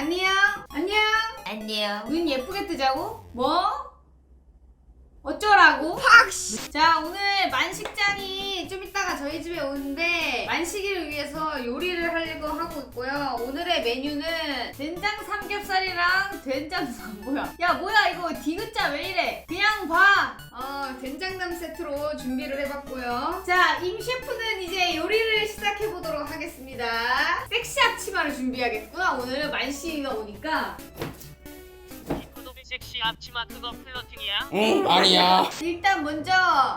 안녕. 안녕. 안녕. 눈 예쁘게 뜨자고? 뭐? 어쩌라고? 팍! 자, 오늘 만식장이 좀 이따가 저희 집에 오는데 만식이를 위해서 요리를 하려고 하고 있고요. 오늘의 메뉴는 된장 삼겹살이랑 된장 뭐야? 야, 뭐야 이거 디귿자 왜 이래? 그냥 봐. 어, 된장남 세트로 준비를 해봤고요. 자, 임 셰프는 이제 요리를 시작해 보도록 하겠습니다. 섹시 앞치마를 준비하겠구나. 오늘 만식이가 오니까 섹시 앞치마 그거 플러팅이야? 응 아니야 일단 먼저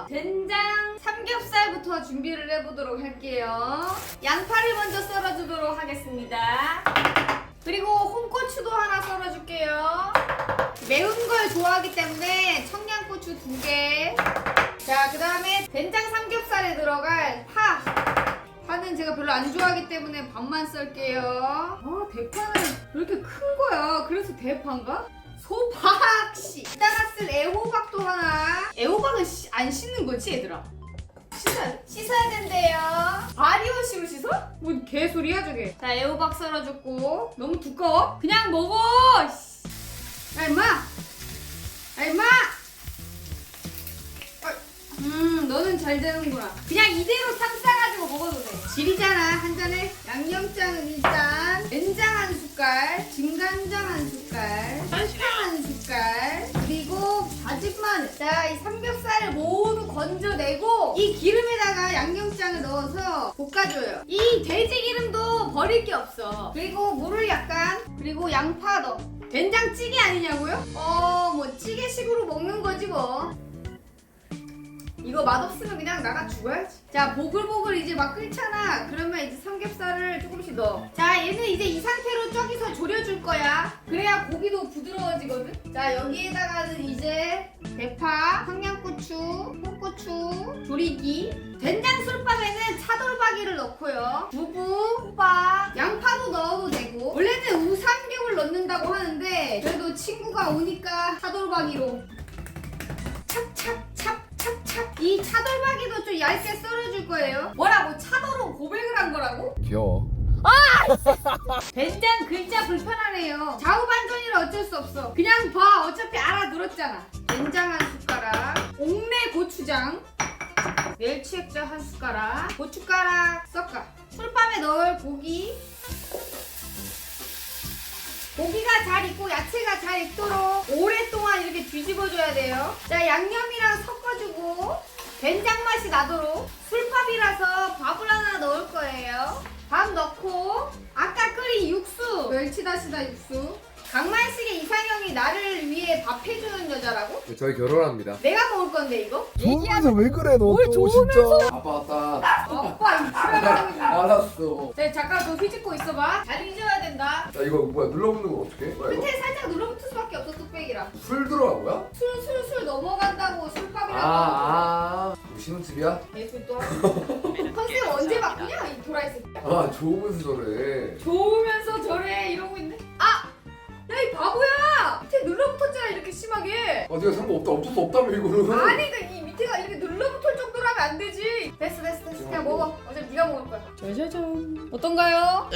된장 삼겹살부터 준비를 해보도록 할게요. 양파를 먼저 썰어주도록 하겠습니다. 그리고 홍고추도 하나 썰어줄게요. 매운 걸 좋아하기 때문에 청양고추 두 개. 자, 그 다음에 된장 삼겹살에 들어갈 파. 파는 제가 별로 안 좋아하기 때문에 반만 썰게요. 아, 대파는 왜 이렇게 큰 거야? 그래서 대파인가? 소박 씨. 이따가 쓸 애호박도 하나. 애호박은 씨- 안 씻는 거지 얘들아? 씻어야, 씻어야 된대요. 바리워시로 씻어? 뭔 개소리야 저게. 자 애호박 썰어줬고 너무 두꺼워? 그냥 먹어. 씨. 야 임마. 야 임마. 어, 음 너는 잘 되는구나. 그냥 이대로 쌈 싸가지고 먹어도 돼. 질이잖아 한 잔에. 양념장은 일단 된장 한 숟갈, 진간장 한 숟갈, 설탕 한 숟갈, 그리고 다진마늘. 자, 이 삼겹살을 모두 건져내고 이 기름에다가 양념장을 넣어서 볶아줘요. 이 돼지 기름도 버릴 게 없어. 그리고 물을 약간, 그리고 양파 넣어. 된장찌개 아니냐고요? 어, 뭐 찌개식으로 먹는 거지 뭐. 이거 맛없으면 그냥 나가 죽어야지. 자, 보글보글 이제 막 끓잖아. 그러면 이제 삼겹살을 조금씩 넣어. 자, 얘는 이제 이 상태로 저기서 졸여줄 거야. 그래야 고기도 부드러워지거든. 자, 여기에다가는 이제 대파, 청양고추, 홍고추, 조리기, 된장 술밥에는 차돌박이를 넣고요. 두부, 호박, 양파도 넣어도 되고. 원래는 우삼겹을 넣는다고 하는데 그래도 친구가 오니까 차돌박이로 이 차돌박이도 좀 얇게 썰어줄 거예요. 뭐라고? 차도로 고백을 한 거라고? 귀여워. 된장 글자 불편하네요. 좌우반전이라 어쩔 수 없어. 그냥 봐. 어차피 알아들었잖아. 된장 한 숟가락. 옥내 고추장. 멸치액젓 한 숟가락. 고춧가락 섞어. 술밥에 넣을 고기. 고기가 잘 익고 야채가 잘 익도록 오랫동안 이렇게 뒤집어줘야 돼요. 자, 양념이랑 섞어 주고 된장 맛이 나도록 술밥이라서 밥을 하나 넣을 거예요. 밥 넣고 아까 끓인 육수 멸치다시다 육수 강만식의 이상형이 나를 위해 밥 해주는 여자라고? 저희 결혼합니다 내가 먹을 건데 이거? 좋으면서 왜 그래 너또 진짜 아빠 왔다 아빠 이 불안한 알았어 자, 잠깐 너 휘짓고 있어봐. 잘 잊어야 된다. 야 이거 뭐야 눌러붙는 건 어떻게 해? 뭐야 이거 끝에 살짝 눌러붙을 수밖에 없어 뚝배기랑. 술 들어간 거야? 술 술 술 넘어간다고 술밥이라고. 아아 신혼집이야? 예술 또 하고. 컨셉 언제 바꾸냐 이 도라이 새끼야. 아 좋으면서 저래 좋으면서 저래 이러고 있네. 아, 야이 바보야. 밑에 눌러붙었잖아 이렇게 심하게. 아 네가 상관 없다 없을 수 없다며 이거는 아니 그이 밑에가 이렇게 눌러붙을 정도로 하면 안 되지. 됐어 됐어 됐어. 그냥 먹어. 어차피 네가 먹을 거야. 짜자잔. 어떤가요?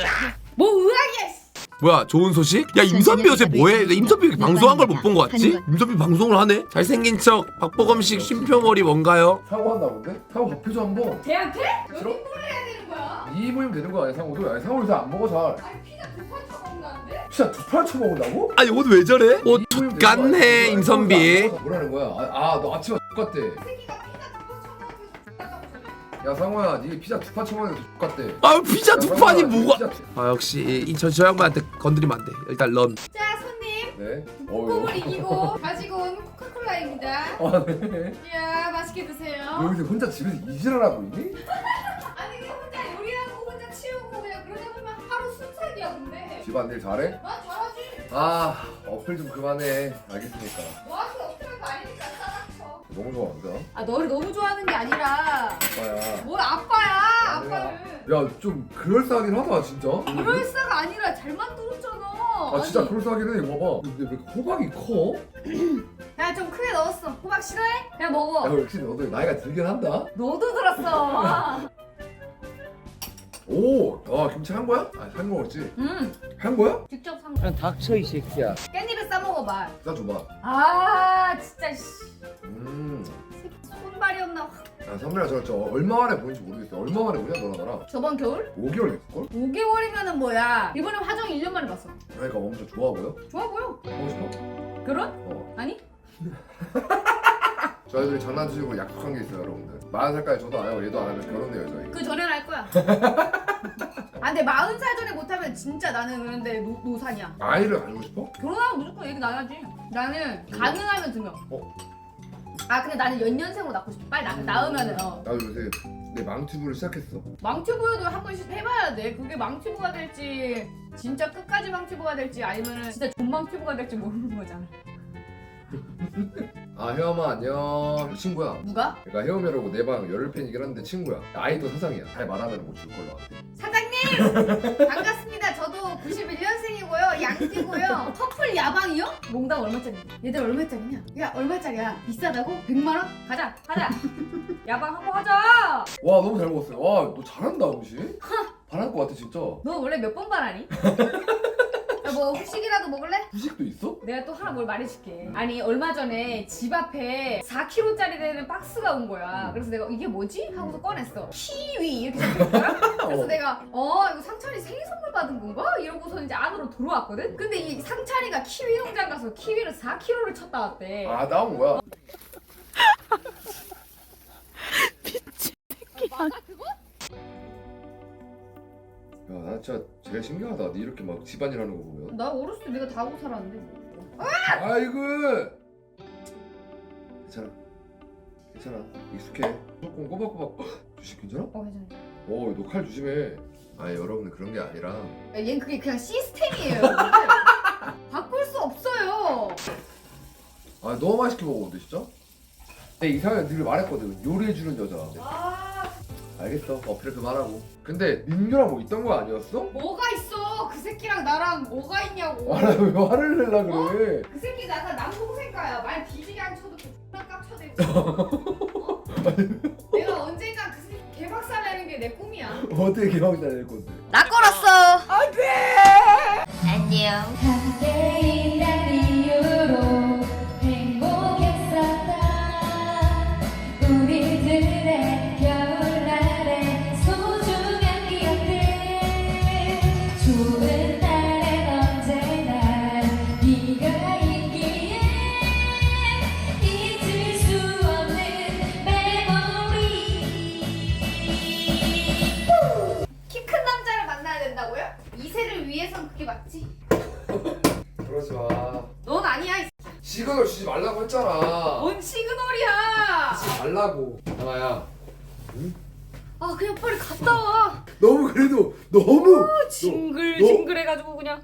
뭐 의학이야. 씨. 뭐야 좋은 소식? 야 임선비 요새 뭐해? 나 임선비 방송한 걸 못본거 같지? 임선비 방송을 하네? 잘생긴 척 박보검식 쉼표머리 뭔가요? 본데? 상호 밥 해줘 한번 걔한테? 몇 싫어? 해야 되는 거야? 2인분이면 되는 거 아니야 상호도? 아니 상호 요새 안 먹어 잘 아니 피자 두판 처먹는다는데? 진짜 두팔 쳐먹는다고? 아니 옷왜 저래? 옷 X같네 임선비 뭐라는 거야? 아 너 아침에 X같대 새끼가 피자 두판 처먹어서 죽겠다고 저래 야 상호야 니 피자 두판 쳐먹는데 X같대 아 피자 두 판이 야, 뭐가 아 역시 이저 저 양반한테 건드리면 안돼 일단 런 자 손님 네. 콩을 이기고 가지고 온 코카콜라입니다 아 네. 이야 맛있게 드세요 여기서 혼자 집에서 이질하라고 있니? 집안일 잘해? 난 잘하지. 아 어플 좀 그만해. 알겠으니까. 너한테 아니니까 싸닥쳐. 너무 좋아한다 아 너를 너무 좋아하는 게 아니라 아빠야. 뭘 아빠야 아니야. 아빠를. 야 좀 그럴싸하긴 하다 진짜. 그럴싸가 아니라 잘 만들었잖아. 아 진짜 그럴싸하긴 해. 봐봐. 근데 왜 이렇게 호박이 커? 야좀 크게 넣었어. 호박 싫어해? 그냥 먹어. 야 역시 너도 나이가 들긴 한다. 너도 들었어 오, 아 김치 한 거야? 아, 한 거였지. 음 한 거야? 직접 산 그냥 닥쳐 이 새끼야. 깻잎을 싸 먹어봐 나 줘봐. 아 진짜 씨 음. 새끼 손발이 없나 확. 아 선배랑 저, 저 얼마 만에 보는지 모르겠어. 얼마 만에 보냐 너랑 나랑? 저번 겨울? 5개월 됐을걸? 5개월이면은 뭐야 이번에 화정 1년 만에 봤어 그러니까 엄청 좋아 보여? 좋아 보여 보고 싶어? 결혼? 어. 아니? 저희들이 장난치고 약속한 게 있어요 여러분들. 40살까지 저도 안 하고 얘도 안 하면 결혼해요 저희. 그 전에는 할 거야 아 근데 40살 전에 못하면 진짜 나는 그런데 노, 노산이야 아이를 가지고 싶어? 결혼하면 무조건 얘기 나야지 나는 가능하면 두 명 어? 아 근데 나는 연년생으로 낳고 싶어 빨리 낳, 낳으면은 어. 나도 요새 내 망튜브를 시작했어. 망튜브도 한 번씩 해봐야 돼 그게 망튜브가 될지 진짜 끝까지 망튜브가 될지 아니면은 진짜 존망튜브가 될지 모르는 거잖아 아 혜엄아 안녕. 친구야. 누가? 그러니까 혜엄이라고 내 방 열흘 팬이긴 한데 친구야. 아이도 사상이야. 잘 말하면 못줄 걸로 알아. 사장님! 반갑습니다. 저도 91년생이고요. 양띠고요. 커플 야방이요? 몽당 얼마짜리? 얘들 얼마짜리냐? 야 얼마짜리야? 비싸다고? 100만 원? 가자 가자. 야방 한번 하자. 와 너무 잘 먹었어요. 와 너 잘한다 음식. 잘할 것 같아 진짜. 너 원래 몇 번 말하니? 뭐 후식이라도 먹을래? 후식도 있어? 내가 또 하나 뭘 말해줄게. 아니 얼마 전에 집 앞에 4kg짜리 되는 박스가 온 거야. 그래서 내가 이게 뭐지? 하고서 꺼냈어. 키위 이렇게 적혀있더라. 그래서 어. 내가 어 이거 상철이 생일 선물 받은 건가? 이러고서 이제 안으로 들어왔거든. 근데 이 상철이가 키위 농장 가서 키위를 4kg를 쳤다 왔대. 아 나온 거야. 맞아 그거? 야, 나 진짜 제일 신기하다. 네 이렇게 막 집안일 하는 거 보면. 나 어렸을 때 내가 다 하고 살았는데. 아이고. 괜찮아. 괜찮아. 익숙해. 조금 꼬박꼬박. 주식 괜찮아? 어 괜찮아. 오, 너칼 조심해. 아, 여러분들 그런 게 아니라. 야, 얘는 그게 그냥 시스템이에요. 여러분들. 바꿀 수 없어요. 아, 너무 맛있게 먹었는데 진짜? 내 이상하게 늘 말했거든. 요리해주는 여자. 아 알겠어. 어필 그만하고. 근데 민규랑 뭐 있던 거 아니었어? 뭐가 있어? 그 새끼랑 나랑 뭐가 있냐고. 아, 나왜 화를 내려 그래? 그 새끼 나가 남동생가야. 말 뒤지게 안 쳐도 존나 깝쳐대고. 어? 내가 언젠가 그 새끼 개박살 내는 게 내 꿈이야. 어떻게 개방자 낼 건데? 나 걸었어. 함께 맞지? 그러지 마. 넌 아니야. 이 시그널 주지 말라고 했잖아. 뭔 시그널이야? 주지 말라고. 하나야. 아 그냥 빨리 갔다 와. 너무 그래도 너무 징글 너- 징글해가지고 그냥.